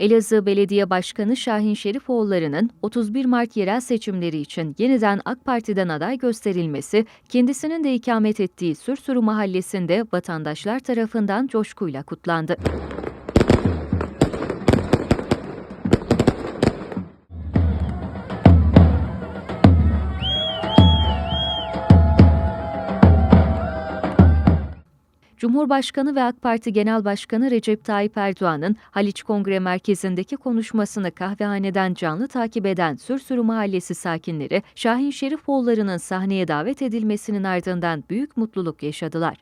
Elazığ Belediye Başkanı Şahin Şerifoğulları'nın 31 Mart yerel seçimleri için yeniden AK Parti'den aday gösterilmesi, kendisinin de ikamet ettiği Sürsürü Mahallesi'nde vatandaşlar tarafından coşkuyla kutlandı. Cumhurbaşkanı ve AK Parti Genel Başkanı Recep Tayyip Erdoğan'ın Haliç Kongre Merkezi'ndeki konuşmasını kahvehaneden canlı takip eden Sürsürü Mahallesi sakinleri Şahin Şerifoğulları'nın sahneye davet edilmesinin ardından büyük mutluluk yaşadılar.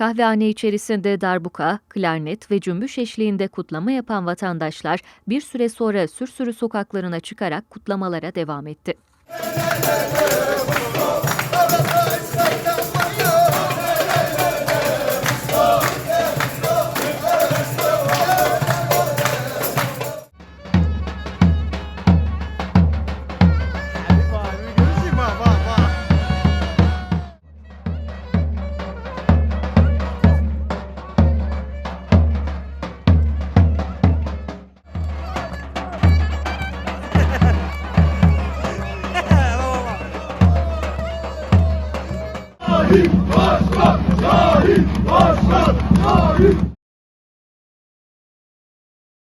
Kahvehane içerisinde darbuka, klarnet ve cümbüş eşliğinde kutlama yapan vatandaşlar bir süre sonra Sürsürü sokaklarına çıkarak kutlamalara devam etti. Şahin Başkan! Şahin Başkan! Şahin